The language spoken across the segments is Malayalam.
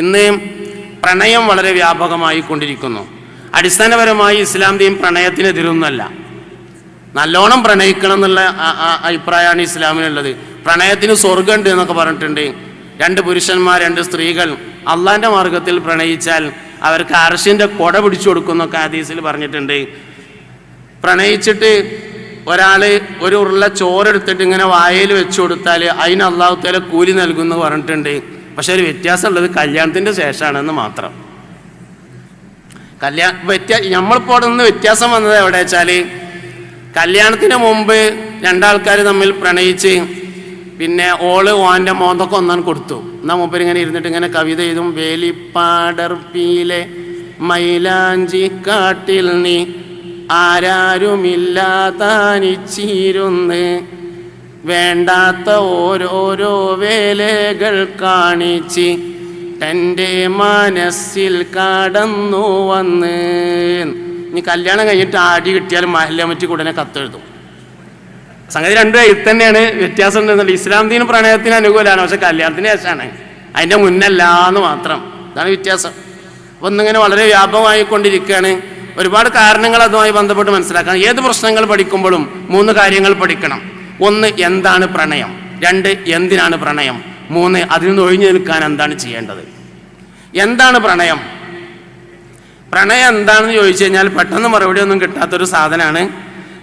ഇന്ന് പ്രണയം വളരെ വ്യാപകമായി കൊണ്ടിരിക്കുന്നു. അടിസ്ഥാനപരമായി ഇസ്ലാം ദീൻ പ്രണയത്തിനെതിരൊന്നുമല്ല നല്ലോണം പ്രണയിക്കണം എന്നുള്ള അഭിപ്രായമാണ് ഇസ്ലാമിനുള്ളത് പ്രണയത്തിന് സ്വർഗമുണ്ട് എന്നൊക്കെ പറഞ്ഞിട്ടുണ്ട്. രണ്ട് പുരുഷന്മാർ രണ്ട് സ്ത്രീകൾ അള്ളാന്റെ മാർഗത്തിൽ പ്രണയിച്ചാൽ അവർക്ക് അർഷിന്റെ കൊട പിടിച്ചു കൊടുക്കുന്നൊക്കെ ഹദീസിൽ പറഞ്ഞിട്ടുണ്ട്. പ്രണയിച്ചിട്ട് ഒരാൾ ഒരു ഉരുള ചോറെടുത്തിട്ട് ഇങ്ങനെ വായയിൽ വെച്ചു കൊടുത്താൽ അതിന് അള്ളാഹുത്തേലെ കൂലി നൽകുമെന്ന് പറഞ്ഞിട്ടുണ്ട്. പക്ഷെ ഒരു വ്യത്യാസമുള്ളത് കല്യാണത്തിന്റെ ശേഷമാണെന്ന് മാത്രം. കല്യാണ വ്യത്യാ നമ്മളിപ്പോൾ അവിടെ നിന്ന് വ്യത്യാസം വന്നത് എവിടെ വെച്ചാൽ കല്യാണത്തിന് മുമ്പ് രണ്ടാൾക്കാർ തമ്മിൽ പ്രണയിച്ച് പിന്നെ ഓൾ ഓന്റെ മോന്തൊക്കെ ഒന്നാൻ കൊടുത്തു. എന്നാ മൂപ്പര് ഇങ്ങനെ ഇരുന്നിട്ട് ഇങ്ങനെ കവിത എഴുതും. വേലിപ്പാടർപ്പിയിലെ മൈലാഞ്ചി കാട്ടിൽ നീ ആരാരുമില്ലാതാനിച്ചിരുന്ന് വേണ്ടാത്ത ഓരോരോ വേലകൾ കാണിച്ച് തന്റെ മനസ്സിൽ കടന്നു വന്ന്. ഇനി കല്യാണം കഴിഞ്ഞിട്ട് ആടി കിട്ടിയാലും മഹല്ലമറ്റി ഉടനെ കത്തെഴുതും. സംഗതി രണ്ടും എഴുത്ത് തന്നെയാണ്. വ്യത്യാസം ഉണ്ടെന്നുള്ളത് ഇസ്ലാം ദീൻ പ്രണയത്തിന് അനുകൂലമാണ് പക്ഷെ കല്യാണത്തിന് ശേഷമാണ്. അതിന്റെ മുന്നല്ല എന്ന് മാത്രം. ഇതാണ് വ്യത്യാസം. അപ്പം ഒന്നിങ്ങനെ വളരെ വ്യാപകമായിക്കൊണ്ടിരിക്കുകയാണ്. ഒരുപാട് കാരണങ്ങൾ അതുമായി ബന്ധപ്പെട്ട് മനസ്സിലാക്കണം. ഏത് പ്രശ്നങ്ങൾ പഠിക്കുമ്പോഴും മൂന്ന് കാര്യങ്ങൾ പഠിക്കണം. ഒന്ന് എന്താണ് പ്രണയം? രണ്ട് എന്തിനാണ് പ്രണയം? മൂന്ന് അതിൽ നിന്ന് ഒഴിഞ്ഞു നിൽക്കാൻ എന്താണ് ചെയ്യേണ്ടത്? എന്താണ് പ്രണയം? പ്രണയം എന്താണെന്ന് ചോദിച്ചു കഴിഞ്ഞാൽ പെട്ടെന്ന് മറുപടി ഒന്നും കിട്ടാത്തൊരു സാധനമാണ്.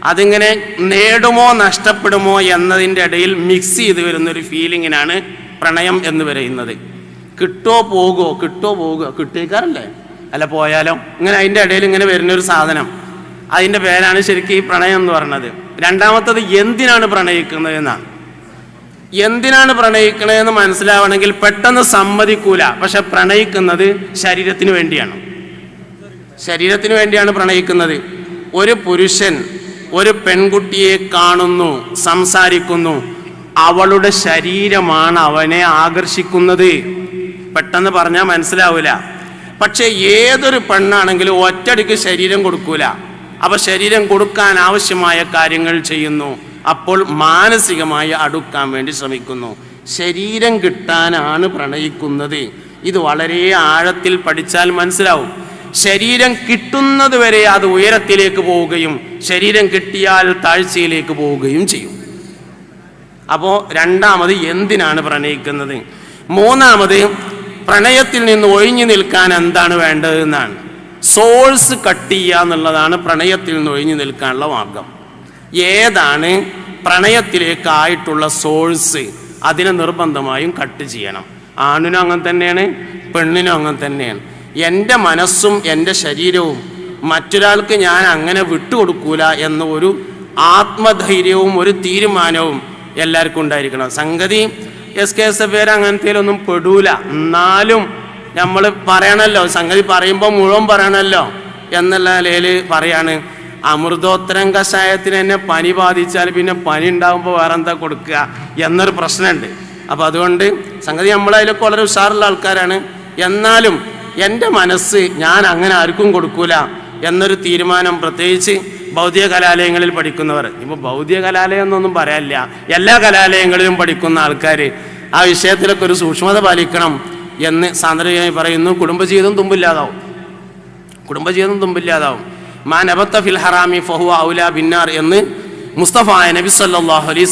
അതിങ്ങനെ നേടുമോ നഷ്ടപ്പെടുമോ എന്നതിന്റെ ഇടയിൽ മിക്സ് ചെയ്ത് വരുന്ന ഒരു ഫീലിങ്ങിനാണ് പ്രണയം എന്ന് പറയുന്നത്. കിട്ടോ പോകുമോ കിട്ടോ പോകുമോ കിട്ടിയേക്കാറല്ലേ? അല്ല പോയാലോ? ഇങ്ങനെ അതിന്റെ ഇടയിൽ ഇങ്ങനെ വരുന്നൊരു സാധനം. അതിന്റെ പേരാണ് ശരിക്കും ഈ പ്രണയം എന്ന് പറയുന്നത്. രണ്ടാമത്തത് എന്തിനാണ് പ്രണയിക്കുന്നത് എന്നാണ് എന്തിനാണ് പ്രണയിക്കണതെന്ന് മനസ്സിലാവണമെങ്കിൽ പെട്ടെന്ന് സമ്മതിക്കൂല. പക്ഷെ പ്രണയിക്കുന്നത് ശരീരത്തിന് വേണ്ടിയാണ്. ശരീരത്തിന് വേണ്ടിയാണ് പ്രണയിക്കുന്നത്. ഒരു പുരുഷൻ ഒരു പെൺകുട്ടിയെ കാണുന്നു സംസാരിക്കുന്നു. അവളുടെ ശരീരമാണ് അവനെ ആകർഷിക്കുന്നത്. പെട്ടെന്ന് പറഞ്ഞാൽ മനസ്സിലാവില്ല പക്ഷെ ഏതൊരു പെണ്ണാണെങ്കിലും ഒറ്റടിക്ക് ശരീരം കൊടുക്കൂല. അപ്പൊ ശരീരം കൊടുക്കാൻ ആവശ്യമായ കാര്യങ്ങൾ ചെയ്യുന്നു. അപ്പോൾ മാനസികമായി അടുക്കാൻ വേണ്ടി ശ്രമിക്കുന്നു. ശരീരം കിട്ടാനാണ് പ്രണയിക്കുന്നത്. ഇത് വളരെ ആഴത്തിൽ പഠിച്ചാൽ മനസ്സിലാവും. ശരീരം കിട്ടുന്നത് വരെ അത് ഉയരത്തിലേക്ക് പോവുകയും ശരീരം കിട്ടിയാൽ താഴ്ചയിലേക്ക് പോവുകയും ചെയ്യും. അപ്പോൾ രണ്ടാമത് എന്തിനാണ് പ്രണയിക്കുന്നത്? മൂന്നാമത് പ്രണയത്തിൽ നിന്ന് ഒഴിഞ്ഞു നിൽക്കാൻ എന്താണ് വേണ്ടത് എന്നാണ് സോൾസ് കട്ട് ചെയ്യുക എന്നുള്ളതാണ് പ്രണയത്തിൽ നിന്ന് ഒഴിഞ്ഞു നിൽക്കാനുള്ള മാർഗം. ഏതാണ് പ്രണയത്തിലേക്കായിട്ടുള്ള സോഴ്സ് അതിനെ നിർബന്ധമായും കട്ട് ചെയ്യണം. ആണിനും അങ്ങനെ തന്നെയാണ് പെണ്ണിനും അങ്ങനെ തന്നെയാണ്. എന്റെ മനസ്സും എന്റെ ശരീരവും മറ്റൊരാൾക്ക് ഞാൻ അങ്ങനെ വിട്ടുകൊടുക്കൂല എന്ന ഒരു ആത്മധൈര്യവും ഒരു തീരുമാനവും എല്ലാവർക്കും ഉണ്ടായിരിക്കണം. സംഗതി എസ് കെ എസ് എഫ് പേര് അങ്ങനത്തേലൊന്നും പെടൂല. എന്നാലും നമ്മൾ പറയണല്ലോ സംഗതി പറയുമ്പോൾ മുഴുവൻ പറയണല്ലോ എന്നുള്ള നിലയിൽ പറയാണ്. അമൃതോത്തരം കഷായത്തിന് തന്നെ പനി ബാധിച്ചാൽ പിന്നെ പനി ഉണ്ടാകുമ്പോൾ വേറെ എന്താ കൊടുക്കുക എന്നൊരു പ്രശ്നമുണ്ട്. അപ്പോൾ അതുകൊണ്ട് സംഗതി നമ്മളതിലൊക്കെ വളരെ ഉഷാറുള്ള ആൾക്കാരാണ്. എന്നാലും എന്റെ മനസ്സ് ഞാൻ അങ്ങനെ ആർക്കും കൊടുക്കൂല എന്നൊരു തീരുമാനം പ്രത്യേകിച്ച് ഭൗതിക കലാലയങ്ങളിൽ പഠിക്കുന്നവർ. ഇപ്പോൾ ഭൗതിക കലാലയം എന്നൊന്നും പറയാനില്ല എല്ലാ കലാലയങ്ങളിലും പഠിക്കുന്ന ആൾക്കാർ ആ വിഷയത്തിലൊക്കെ ഒരു സൂക്ഷ്മത പാലിക്കണം. എന്ന് സാന്ദ്രമായി പറയുന്നു കുടുംബജീവിതം തുമ്പില്ലാതാവും. കുടുംബജീവിതം തുമ്പില്ലാതാവും. മാൻ അബത്ത ഫിൽ ഹറാമി ഫഹുവ ഔല ബിന്നാർ എന്ന് മുസ്തഫ നബി സല്ലാഹു അലൈഹി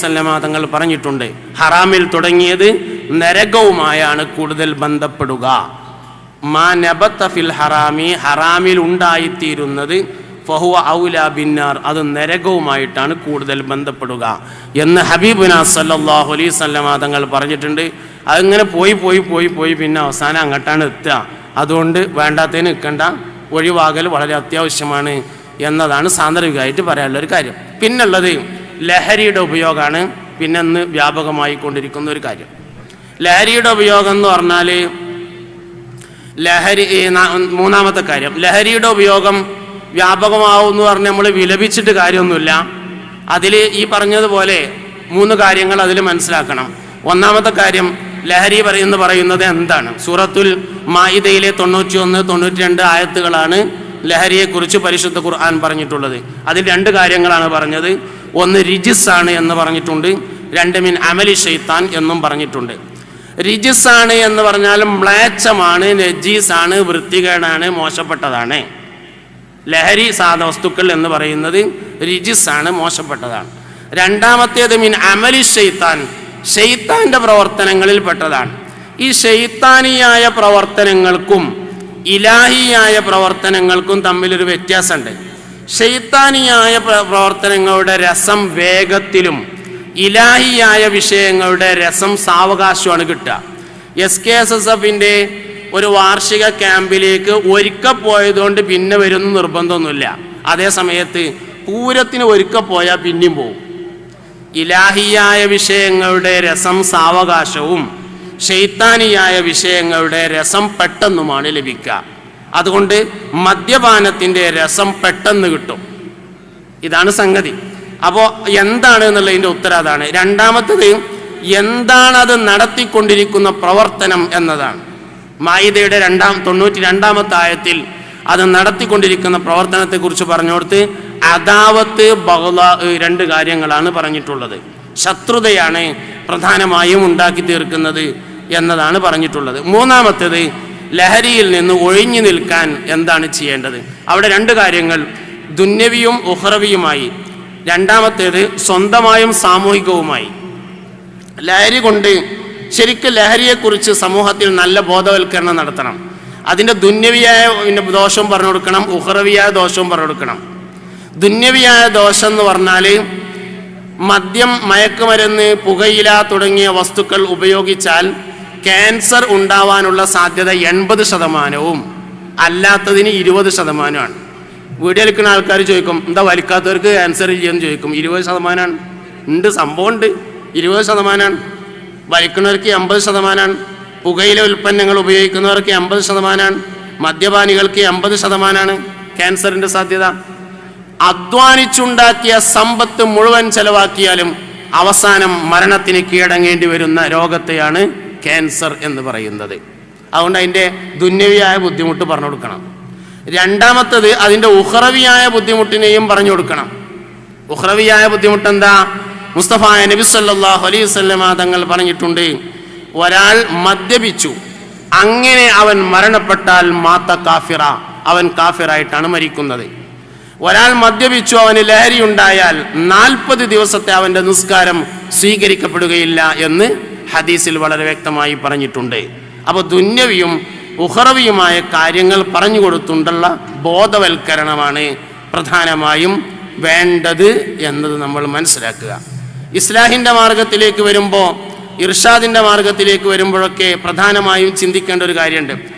തങ്ങൾ പറഞ്ഞിട്ടുണ്ട്. ഹറാമിൽ തുടങ്ങിയത് നരകവുമായാണ് കൂടുതൽ ബന്ധപ്പെടുക. മാ നബത്ത ഫിൽ ഹറാമി ഹറാമിൽ ഉണ്ടായിത്തീരുന്നത് ഫഹുവ ഔല ബിന്നാർ അത് നരകവുമായിട്ടാണ് കൂടുതൽ ബന്ധപ്പെടുക. എന്ന് ഹബീബുന സല്ലല്ലാഹു അലൈഹി തങ്ങൾ പറഞ്ഞിട്ടുണ്ട്. അതിങ്ങനെ പോയി പോയി പോയി പോയി പിന്നെ അവസാനം അങ്ങോട്ടാണ് എത്തുക. അതുകൊണ്ട് വേണ്ടാത്തതിന് നിൽക്കേണ്ട. ഒഴിവാകൽ വളരെ അത്യാവശ്യമാണ് എന്നതാണ് സാന്ദർഭികമായിട്ട് പറയാനുള്ള ഒരു കാര്യം. പിന്നുള്ളത് ലഹരിയുടെ ഉപയോഗമാണ് പിന്നെ ഇന്ന് വ്യാപകമായി കൊണ്ടിരിക്കുന്ന ഒരു കാര്യം. ലഹരിയുടെ ഉപയോഗം എന്ന് പറഞ്ഞാൽ ലഹരി മൂന്നാമത്തെ കാര്യം. ലഹരിയുടെ ഉപയോഗം വ്യാപകമാവും എന്ന് പറഞ്ഞ് നമ്മൾ വിലപിച്ചിട്ട് കാര്യമൊന്നുമില്ല. അതിൽ ഈ പറഞ്ഞതുപോലെ മൂന്ന് കാര്യങ്ങൾ അതിൽ മനസ്സിലാക്കണം. ഒന്നാമത്തെ കാര്യം ലഹരി പറയുന്നു പറയുന്നത് എന്താണ്? സൂറത്തുൽ മായിദയിലെ തൊണ്ണൂറ്റി ഒന്ന് തൊണ്ണൂറ്റി രണ്ട് ആയത്തുകളാണ് ലഹരിയെക്കുറിച്ച് പരിശുദ്ധ ഖുർആൻ പറഞ്ഞിട്ടുള്ളത്. അതിൽ രണ്ട് കാര്യങ്ങളാണ് പറഞ്ഞത്. ഒന്ന് റിജിസ് ആണ് എന്ന് പറഞ്ഞിട്ടുണ്ട്. രണ്ട് മിൻ അമലി ഷെയ്ത്താൻ എന്നും പറഞ്ഞിട്ടുണ്ട്. റിജിസ് ആണ് എന്ന് പറഞ്ഞാൽ മ്ലേച്ഛമാണ് നജീസാണ് വൃത്തികേടാണ് മോശപ്പെട്ടതാണ്. ലഹരി സാധ വസ്തുക്കൾ എന്ന് പറയുന്നത് ആണ് മോശപ്പെട്ടതാണ്. രണ്ടാമത്തേത് മിൻ അമലി ഷെയ്ത്താൻ ഷെയ്ത്താന്റെ പ്രവർത്തനങ്ങളിൽ പെട്ടതാണ്. ഈ ഷെയ്ത്താനിയായ പ്രവർത്തനങ്ങൾക്കും ഇലാഹിയായ പ്രവർത്തനങ്ങൾക്കും തമ്മിലൊരു വ്യത്യാസമുണ്ട്. ഷെയ്ത്താനിയായ പ്രവർത്തനങ്ങളുടെ രസം വേഗത്തിലും ഇലാഹിയായ വിഷയങ്ങളുടെ രസം സാവകാശമാണ് കിട്ടുക. എസ് കെ എസ് എസ് എഫിന്റെ ഒരു വാർഷിക ക്യാമ്പിലേക്ക് ഒരിക്കൽ പോയതുകൊണ്ട് പിന്നെ വരുന്ന നിർബന്ധമൊന്നുമില്ല. അതേസമയത്ത് പൂരത്തിന് ഒരിക്കൽ പോയാൽ പിന്നെയും പോകും. ഇലാഹിയായ വിഷയങ്ങളുടെ രസം സാവകാശവും ഷെയ്ത്താനിയായ വിഷയങ്ങളുടെ രസം പെട്ടെന്നുമാണ് ലഭിക്കുക. അതുകൊണ്ട് മദ്യപാനത്തിന്റെ രസം പെട്ടെന്ന് കിട്ടും. ഇതാണ് സംഗതി. അപ്പോൾ എന്താണ് എന്നുള്ളതിന്റെ ഉത്തരം അതാണ്. രണ്ടാമത്തത് എന്താണ് അത് നടത്തിക്കൊണ്ടിരിക്കുന്ന പ്രവർത്തനം എന്നതാണ്. മായിതയുടെ രണ്ടാം തൊണ്ണൂറ്റി രണ്ടാമത്തെ ആയത്തിൽ അത് നടത്തിക്കൊണ്ടിരിക്കുന്ന പ്രവർത്തനത്തെക്കുറിച്ച് പറഞ്ഞുകൊടുത്ത് അദാവത്ത് ബഹുല രണ്ട് കാര്യങ്ങളാണ് പറഞ്ഞിട്ടുള്ളത്. ശത്രുതയാണ് പ്രധാനമായും ഉണ്ടാക്കി തീർക്കുന്നത് എന്നതാണ് പറഞ്ഞിട്ടുള്ളത്. മൂന്നാമത്തേത് ലഹരിയിൽ നിന്ന് ഒഴിഞ്ഞു നിൽക്കാൻ എന്താണ് ചെയ്യേണ്ടത്? അവിടെ രണ്ട് കാര്യങ്ങൾ ദുന്യവിയും ഉഹ്റവിയുമായി. രണ്ടാമത്തേത് സ്വന്തമായും സാമൂഹികവുമായി. ലഹരി കൊണ്ട് ശരിക്കും ലഹരിയെക്കുറിച്ച് സമൂഹത്തിൽ നല്ല ബോധവൽക്കരണം നടത്തണം. അതിന്റെ ദുന്യവിയായ പിന്നെ ദോഷം പറഞ്ഞു കൊടുക്കണം ഉഹ്റവിയായ ദോഷവും പറഞ്ഞു കൊടുക്കണം. ദുന്യവിയായ ദോഷം എന്ന് പറഞ്ഞാൽ മദ്യം മയക്കുമരുന്ന് പുകയില തുടങ്ങിയ വസ്തുക്കൾ ഉപയോഗിച്ചാൽ ക്യാൻസർ ഉണ്ടാവാനുള്ള സാധ്യത എൺപത് ശതമാനവും അല്ലാത്തതിന് ഇരുപത് ശതമാനമാണ്. വീടിയെടുക്കുന്ന ആൾക്കാർ ചോദിക്കും എന്താ വലിക്കാത്തവർക്ക് ക്യാൻസർ ഇല്ലെന്ന് ചോദിക്കും. ഇരുപത് ശതമാനമാണ്. ഉണ്ട് സംഭവം ഉണ്ട് ഇരുപത് ശതമാനമാണ്. വലിക്കുന്നവർക്ക് എൺപത് ശതമാനമാണ്. പുകയില ഉൽപ്പന്നങ്ങൾ ഉപയോഗിക്കുന്നവർക്ക് എൺപത് ശതമാനമാണ്. മദ്യപാനികൾക്ക് എൺപത് ശതമാനമാണ് ക്യാൻസറിന്റെ സാധ്യത. അധ്വാനിച്ചുണ്ടാക്കിയ സമ്പത്ത് മുഴുവൻ ചെലവാക്കിയാലും അവസാനം മരണത്തിന് കീഴടങ്ങേണ്ടി വരുന്ന രോഗത്തെയാണ് ക്യാൻസർ എന്ന് പറയുന്നത്. അതുകൊണ്ട് അതിന്റെ ദുന്യവിയായ ബുദ്ധിമുട്ട് പറഞ്ഞു കൊടുക്കണം. രണ്ടാമത്തത് അതിന്റെ ഉഹ്റവിയായ ബുദ്ധിമുട്ടിനെയും പറഞ്ഞു കൊടുക്കണം. ഉഹ്റവിയായ ബുദ്ധിമുട്ട് എന്താ മുസ്തഫ നബി സല്ലാഹു അലൈഹി വസല്ലമ തങ്ങൾ പറഞ്ഞിട്ടുണ്ട് ഒരാൾ മദ്യപിച്ചു അങ്ങനെ അവൻ മരണപ്പെട്ടാൽ മാത്ത കാഫിറ അവൻ കാഫിറായിട്ടാണ് മരിക്കുന്നത്. ഒരാൾ മദ്യപിച്ചു അവന് ലഹരി ഉണ്ടായാൽ നാൽപ്പത് ദിവസത്തെ അവന്റെ നിസ്കാരം സ്വീകരിക്കപ്പെടുകയില്ല എന്ന് ഹദീസിൽ വളരെ വ്യക്തമായി പറഞ്ഞിട്ടുണ്ട്. അപ്പോൾ ദുന്യവിയും ഉഹറവിയുമായ കാര്യങ്ങൾ പറഞ്ഞു കൊടുത്തുകൊണ്ടുള്ള ബോധവൽക്കരണമാണ് പ്രധാനമായും വേണ്ടത് എന്നത് നമ്മൾ മനസ്സിലാക്കുക. ഇസ്ലാഹിന്റെ മാർഗത്തിലേക്ക് വരുമ്പോൾ ഇർഷാദിന്റെ മാർഗത്തിലേക്ക് വരുമ്പോഴൊക്കെ പ്രധാനമായും ചിന്തിക്കേണ്ട ഒരു കാര്യമുണ്ട്.